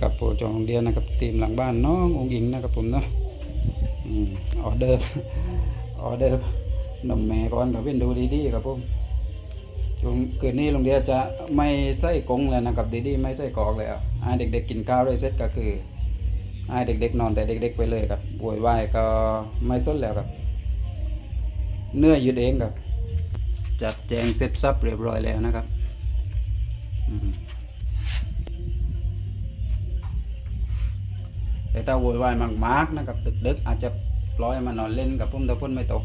กับโปรจองเดียนะครับทีมหลังบ้านน้ององอิงนะครับผมเนาะออเดอร์ออเดอร์นมแม่ก่อนกับเว้นดูดีๆครับผมช่วงคืนนี้โรงเรียนจะไม่ใส่กงเลยนะครับดีๆไม่ใส่กอกเลยอะให้เด็ก ๆ กินข้าวเลยเสร็จก็คือให้เด็ก ๆ นอนแต่เด็ก ๆ ไปเลยครับบวยวายก็ไม่สนแล้วครับเนื้อยืดเองครับจัดแจงเสร็จสับเรียบร้อยแล้วนะครับ อืม แต่ถ้าโวยวายมากๆนะครับดึกๆอาจจะปล่อยมันนอนเล่นกับพุ่มถ้าพุ่นไม่ตก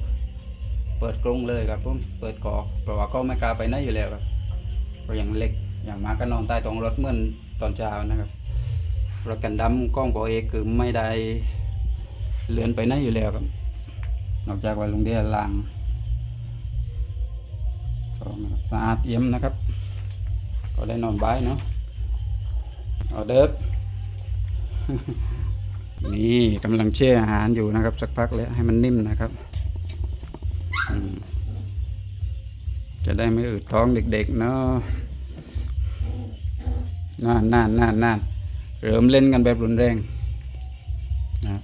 เปิดกรงเลยครับพุ่มเปิดกอกเพราะว่าก็ไม่กล้าไปไหนอยู่แล้วครับเพราะอย่างเล็กอย่างมากก็นอนใต้ท้องรถเหมื่อนตอนเช้านะครับรถกันดำกล้องปอเอกคือไม่ได้เลื่อนไปไหนอยู่แล้วครับนอกจากว่าลุงเดียล้างก็สะอาดเอี่ยมนะครับ ก็ได้นอนบายเนาะเอาเดิบ นี่กำลังแช่อาหารอยู่นะครับ สักพักแล้วให้มันนิ่มนะครับจะได้ไม่อืดท้องเด็กๆเนาะน่านน่านน่าน่านเริ่มเล่นกันแบบรุนแรงนะ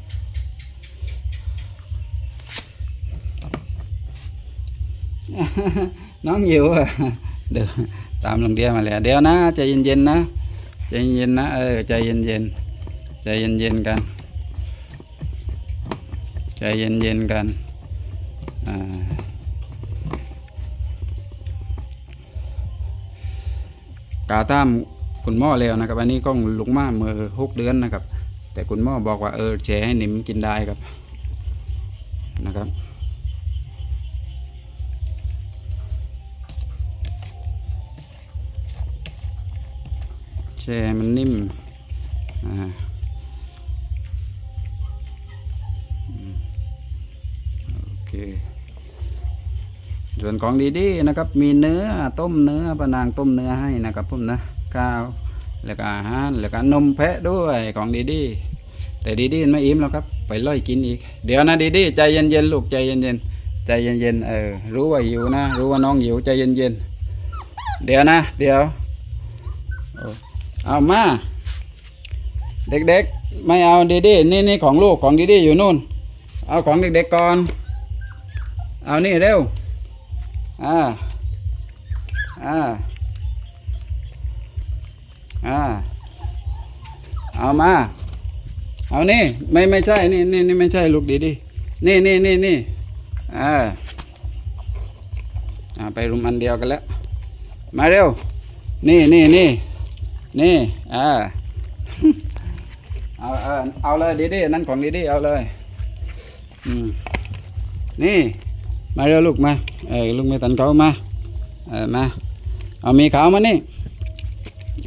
น้องหิวอะเดี๋ยวตามลงเดียมาแล้วเดี๋ยวนะใจเย็นๆนะใจเย็นๆนะเออใจเย็นๆใจเย็นๆกัน ใจเย็นๆกันกาตามคุณหมอแล้วนะครับ อันนี้ก็ลุกมาเมื่อหกเดือนนะครับ แต่คุณหมอบอกว่าเออแชให้หนิมกินได้ครับนะครับแช่มันนิ่มอ่า ส่วนของดีๆนะครับ มีเนื้อต้มเนื้อปะนางต้มเนื้อให้นะครับผมนะข้าวแล้วก็อาหารแล้วก็นมแพะด้วยของดีๆแต่ดีๆไม่อิ่มแล้วครับ ไปล่อยกินอีก เดี๋ยวนะดีๆใจเย็นๆลูกใจเย็นๆใจเย็นๆเออรู้ว่าหิวนะ รู้ว่าน้องหิวใจเย็นๆเดี๋ยวนะ เดี๋ยวเออเอามาเด็กๆ ไม่เอาดีๆนี่นี่ของลูกของดีๆอยู่นู่น เอาของเด็กๆก่อน เอานี่เร็ว อ่า อ่า อ่า เอามา เอานี่ ไม่ไม่ใช่ นี่นี่นี่ไม่ใช่ลูกดีดีนี่นี่นี่นี่อ่า อ่า ไปรุมอันเดียวกันแล้ว มาเร็ว นี่นี่นี่นี่ อ่า เอาเอาเอาเลยดีดีนั่นของดีดีเอาเลย อืม นี่ มาเร็วลูกมาเออลูกไม่ตันเขามาเออมาเอามีเขามานี่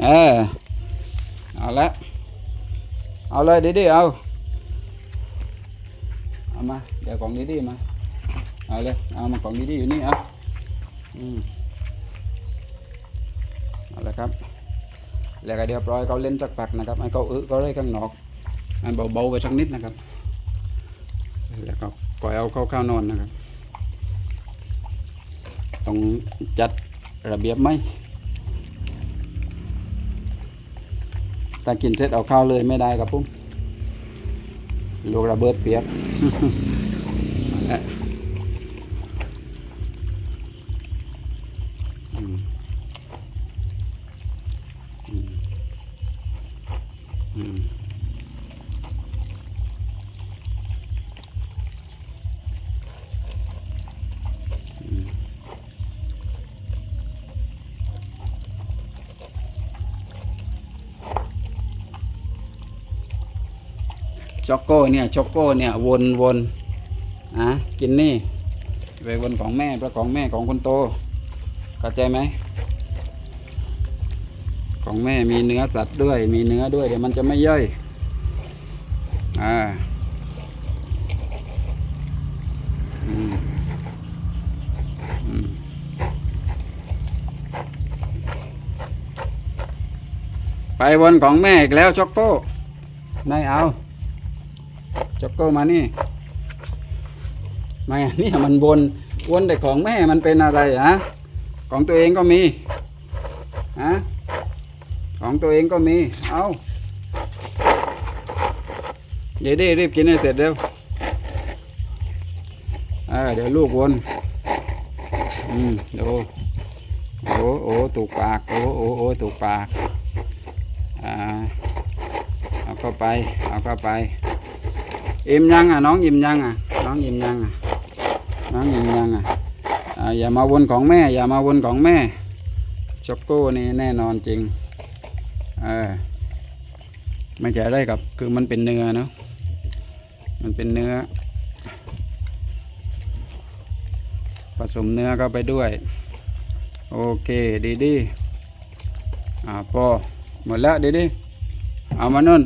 เออเอาละเอาเลยดีดีเอาเอามาเดี๋ยวของดีดีมาเอาเลยเอามาของดีดีอยู่นี่เอาอืมเอาละครับแล้วก็เดี๋ยวปล่อยเขาเล่นสักพักนะครับให้เขาอึเขาเลยข้างนอกให้เบาๆไปสักนิดนะครับแล้วก็ปล่อยเอาเข้าเข้านอนนะครับ ต้องจัดระเบียบไหมถ้ากินเสร็จเอาข้าวเลยไม่ได้ครับพุ่มลูกระเบิดเปียกอืม ช็อกโก้เนี่ยช็อกโก้เนี่ยวนวนอะกินนี่ไปวนของแม่เพระของแม่ของคนโตเข้าใจไหมของแม่มีเนื้อสัตว์ด้วย มีเนื้อด้วยเดี๋ยวมันจะไม่ย่อยอ่าไปวนของแม่อีกแล้วช็อกโก้นายเอา ช็อกโก้มานี่ไม่เนี่ยมันวนวนแต่ของแม่มันเป็นอะไรฮะของตัวเองก็มีฮะของตัวเองก็มี เอาเดี๋ยวดิรีบกินให้เสร็จเร็วเออเดี๋ยวลูกวน อืมดูโอ้โอ้ถูกปาก โอ้โอ้โอ้ถูกปาก อ่า เอาเข้าไป เอาเข้าไป อิ่มยังอะน้องอิ่มยังอะน้องอิ่มยังอะน้องอิ่มยังอะอย่ามาวนของแม่ อย่ามาวนของแม่ช็อกโก้นี่แน่นอนจริงเออไม่ใช่ได้กับคือมันเป็นเนื้อเนาะมันเป็นเนื้อ ผสมเนื้อเข้าไปด้วย โอเคดีดีอ่าพอหมดแล้วดีดีเอามานุ่น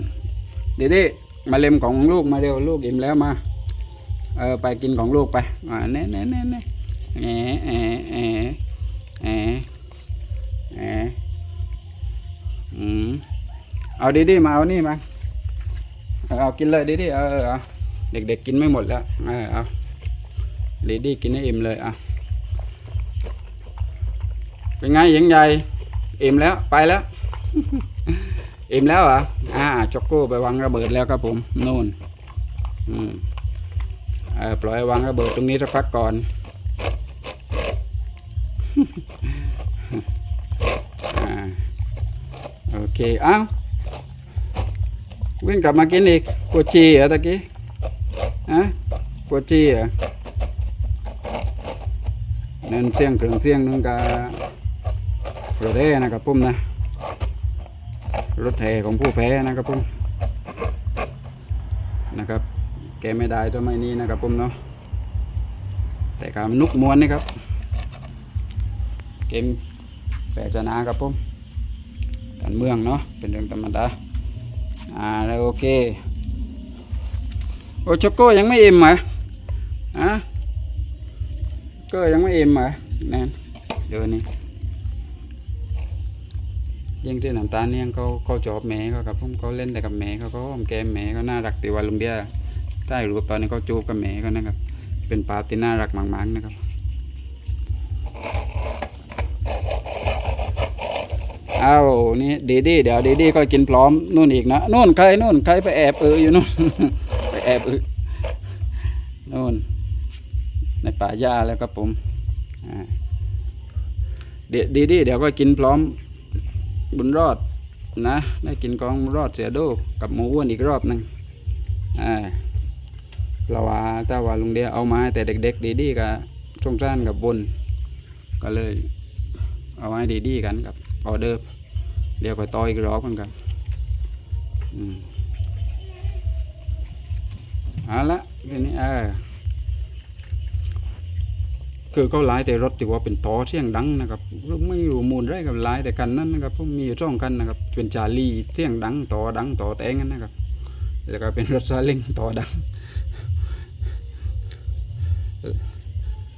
ดีดี มาเล็มของลูกมาเร็วลูกอิ่มแล้วมา เออไปกินของลูกไปอ่าเน่เน่เน่เน่แอะแอะแอะแอะแอะอืมเอาดีดีมาเอานี่มาเอากินเลยดีดีเออเออเอาเด็กๆกินไม่หมดแล้วเออเอาดีดีกินให้อิ่มเลยอะเป็นไงหญิงใหญ่อิ่มแล้วไปแล้ว อิ่มแล้วเหรออ่าจ็อกโก้ไปวางระเบิดแล้วครับผมนู่นอืมเออปล่อยวางระเบิดตรงนี้สักพักก่อนอโอเคเอ้าวิ่งกลับมากินอีกปวดจีเหรอตะกี้ฮะปวดจีเหรอนั่นเสียงเครื่องเสียงนึงกับรถแห่นะครับผมนะ รถแห่ของผู้แพ้นะครับผมนะครับ แกไม่ได้ตัวไม่นี้นะครับผมเนาะแต่การนุกมวนนะครับ เกมแพ้ชนะครับผมการเมืองเนาะเป็นเรื่องธรรมดาอ่าแล้วโอเคโอช็อกโก้ยังไม่อิ่มเหรออะก็ยังไม่อิ่มเหรอแน่นเดี๋ยวนี้ ยิ่งที่น้ำตาลเนี่ยเขาเขาจอบแม่เขาครับผมเขาเล่นแต่กับแม่เขาเขาหอมแก้มแม่เขาน่ารักตีวันลุงเบียร์ใต้รูปตอนนี้เขาจูบกับแม่เขานะครับ เป็นปาตที่น่ารักมากๆนะครับเอานี่ดีดีเดี๋ยวดีดีก็กินพร้อมนู่นอีกนะนู่นใครนู่นใครไปแอบเอออยู่นู่นไปแอบเออนู่นในป่าหญ้าแล้วครับผมเดี๋ยวดีดีเดี๋ยวก็กินพร้อม บุญรอดนะได้กินกองรอดเสียโดกับหมูอ้วนอีกรอบหนึ่งอ่าเราว่าถ้าว่าลุงเดียเอามาให้แต่เด็กๆดีๆกับช่วงสั้นกับบุญก็เลยเอาไว้ดีๆกันกับออเดอร์เดี๋ยวก็ต่ออีกรอบเหมือนกันอืมเอาละทีนี้เออ คือเขาไล่แต่รถที่ว่าเป็นต่อเสียงดังนะครับไม่รู้มูลไรกับไล่แต่กันนั้นนะครับผมมีช่องกันนะครับเป็นจารีเสียงดังต่อดังต่อแต่งกันนะครับ แล้วก็เป็นรถซาเล้งต่อดัง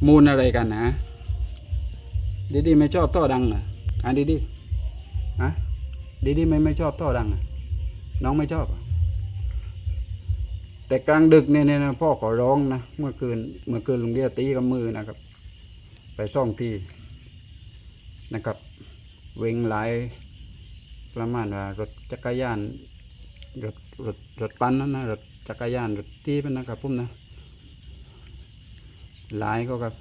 มูลอะไรกันนะดีดีไม่ชอบต่อดังเหรออะดีดีอะดีดีไม่ไม่ชอบต่อดังอะน้องไม่ชอบอะแต่กลางดึกเนี่ยเนี่ยนะพ่อขอร้องนะเมื่อคืนเมื่อคืนลุงเดียตีกับมือนะครับ ไปซ่องที่นะครับ เวงหลายประมาณว่ารถจักรยานรถรถรถปั้นนั่นนะรถจักรยานรถที่เป็นนะครับพุ่มนะหลายก็ครับ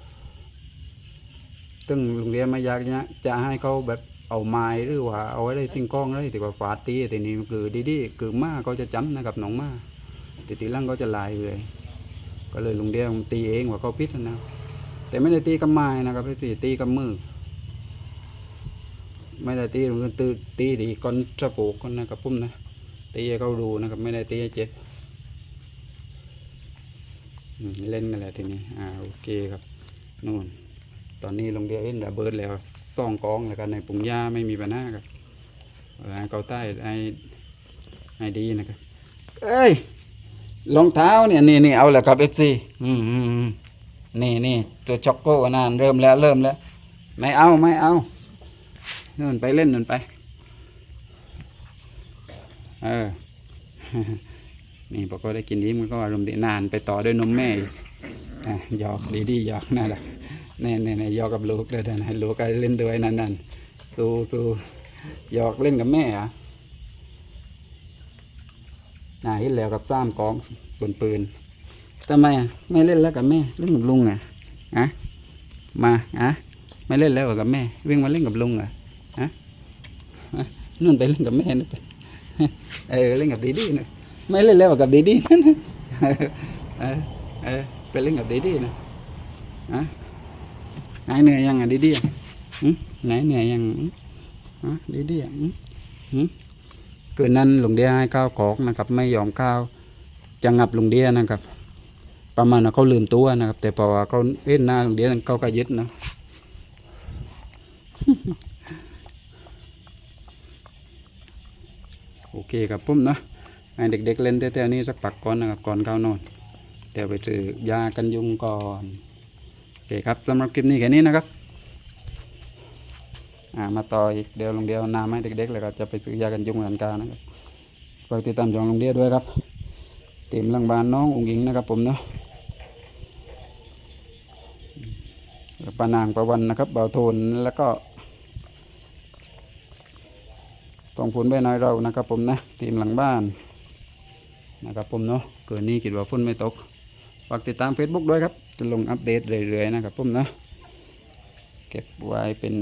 ตึงโรงเรียนมาอยากเนี้ยจะให้เขาแบบเอาไม้หรือว่าเอาไว้ได้สิ่งกล้องเลยแต่ว่าฝาดตีแต่นี่มันคือดีๆคือมาเขาจะจำนะครับน้องมาแต่ตีหลังเขาจะลายเลย ก็เลยลุงเดียตีเองว่าเขาพิษนะ แต่ไม่ได้ตีกับไม้นะครับตีตีกับมือ ไม่ได้ตีมันตีตีดีก้อนสะโพกก้อนนะครับพุ่มนะตีให้เขาดูนะครับ ไม่ได้ตีให้เจ็บเล่นกันแหล้วทีนี้อ่าโอเคครับนู่นตอนนี้ลงเดียวเอ็นระเบิดแล้วซ่องกองแล้วกันในปุ่งหญ้าไม่มีปัญหาครับเอาให้เขาใต้ให้ให้ดีนะครับเอ้ยรองเท้าเนี่ยนี่นี่เอาแหละครับเอฟซีอืมอืมอืม นี่นี่ตัวช็อกโก้นานเริ่มแล้วเริ่มแล้ว ไม่เอาไม่เอานู่นไปเล่นนู่นไป เออ นี่พอก็ได้กินนี้มันก็อารมณ์ดีนานไปต่อด้วยนมแม่อะหยอกดีดีหยอกนั่นแหละนี่นี่นี่หยอกกับลูกเลยนะลูกก็เล่นด้วยนั่นนั่นสู้สู้หยอกเล่นกับแม่อะน่าเห็นแล้วกับซ้ำกองบนปืน ทำไมอะไม่เล่นแล้วกับแม่เล่นกับลุงอะอะมาอะไม่เล่นแล้วกับแม่วิ่งมาเล่นกับลุงอะอะฮะนู่นไปเล่นกับแม่นู่นไปเออเล่นกับดีดีนะไม่เล่นแล้วกับดีดีนะเออเออไปเล่นกับดีดีนะอะหายเหนื่อยยังอะดีดีอะหึไหนเหนื่อยยังหึฮะดีดีอะคืนนั้นหลุงเดียให้ข้าวของนะครับ ไม่ยอมข้าวจะงับหลุงเดียนะครับ ประมาณว่าเขาลืมตัวนะครับ แต่พอว่าเขาเล่นหน้าลงเดียเขาก็ยึดนะโอเคครับพุ่มนะให้เด็กๆเล่นแถวๆนี้สักปักก่อนนะครับก่อนเข้านอนเดี๋ยวไปซื้อยากันยุงก่อนโอเคครับสำหรับคลิปนี้แค่นี้นะครับอ่ามาต่ออีกเดี๋ยวลงเดียวน้ำให้เด็กๆแล้วก็จะไปซื้อยากันยุงหันกานะครับฝากติดตามจองลงเดียวด้วยครับเต็มหลังบานน้องอุ๋งอิงนะครับผมเนาะ ปานางประวันนะครับเบาโทนแล้วก็ตองพูนใบน้อยเรานะครับผมนะทีมหลังบ้านนะครับผมเนาะเกินนี้คิดว่าฝนไม่ตกฝากติดตาม Facebook ด้วยครับ จะลงอัปเดตเรื่อยๆนะครับผมนะเก็บไว้เป็น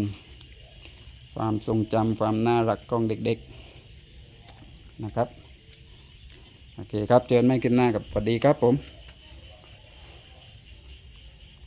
ความทรงจำความน่ารักของเด็กๆนะครับโอเคครับเจอกันไม่กินหน้ากับสวัสดีครับผม